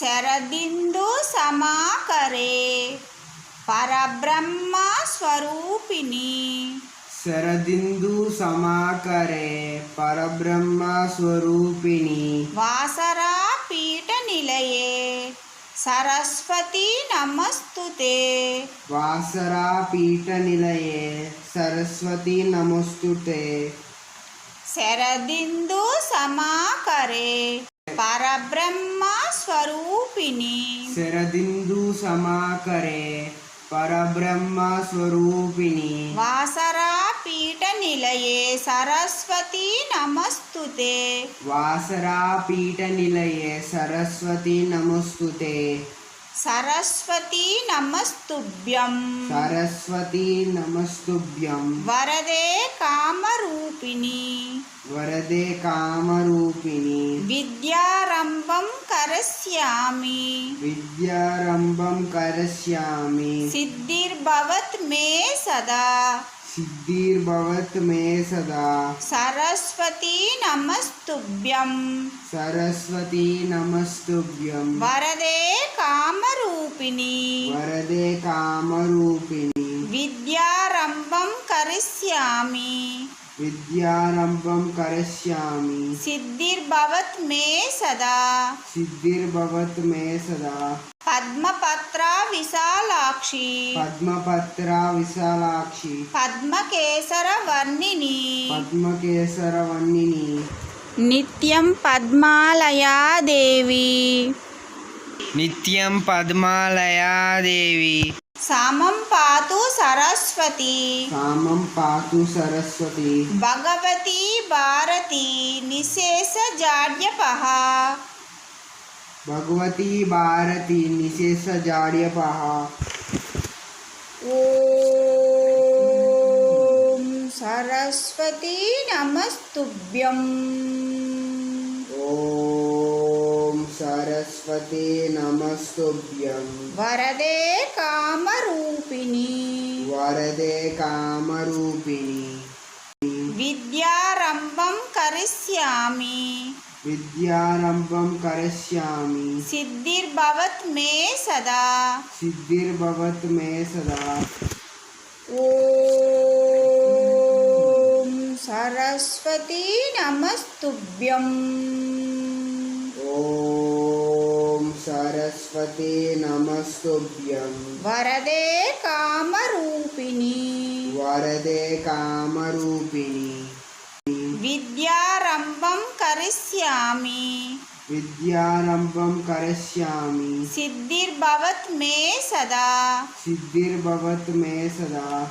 శరదిందు సమాకరే. పరబ్రహ్మ స్వరూపిణి. శరదిందు సమాకరే పరబ్రహ్మ స్వరూపిణి. వాసరా పీఠ నిలయే. సరస్వతి నమస్తుతే. వాసరా పీఠ నిలయే సరస్వతి నమస్తుతే. శరదిందు సమాకరే. పరబ్రహ్మ శరదిందు సమాకరే పరబ్రహ్మ స్వరూపిణి వాసరా పీఠ నిలయే సరస్వతి నమస్తుతే వాసరా పీఠ నిలయే సరస్వతి నమస్తుతే సరస్వతి నమస్తుభ్యం సరస్వతి నమస్తుభ్యం వరదే కామరూపిణి వరదే కామరూపిణి. విద్యారంభం కరస్యామి. విద్యారంభం కరస్యామి. సిద్ధిర్భవత్ మే సదా. సిద్ధిర్భవత్ మే సదా. సరస్వతి నమస్తుభ్యం. సరస్వతి నమస్తుభ్యం. వరదే కామరూపిణి. వరదే కామరూపిణి. విద్యారంభం కరిష్యామి విద్యారంభం కరస్యామి సిద్ధిర్భవత్ మే సదా సిద్ధిర్భవత్ మే సదా పద్మపత్ర విశాలాక్షి పద్మపత్ర విశాలాక్షి పద్మకేసర వర్ణిని పద్మకేసర వన్నిని నిత్యం పద్మాలయా దేవి నిత్యం పద్మాలయాదేవి సామం పాతు सरस्वती। कामं पातु सरस्वती। भगवती भारती निशेष निशेषजाड्यपः भगवती भारती निशेषजाड्यपः ॐ सरस्वती नमस्तुभ्यम। సరస్వతి నమస్తుభ్యం. వరదే కామరూపిణి. వరదే కామరూపిణి. విద్యారంభం కరిష్యామి. విద్యారంభం కరస్యామి సిద్ధిర్భవత్ మే సదా. సిద్ధిర్భవత్ మే సదా. ఓం సరస్వతి నమస్తుభ్యం. సరస్వతి నమస్తుభ్యం. వరదే కామరూపిణి. వరదే కామరూపిణి. విద్యారంభం కరిష్యామి. విద్యారంభం కరస్యామి సిద్ధిర్భవత్ మే సదా. సిద్ధిర్భవత్ మే సదా.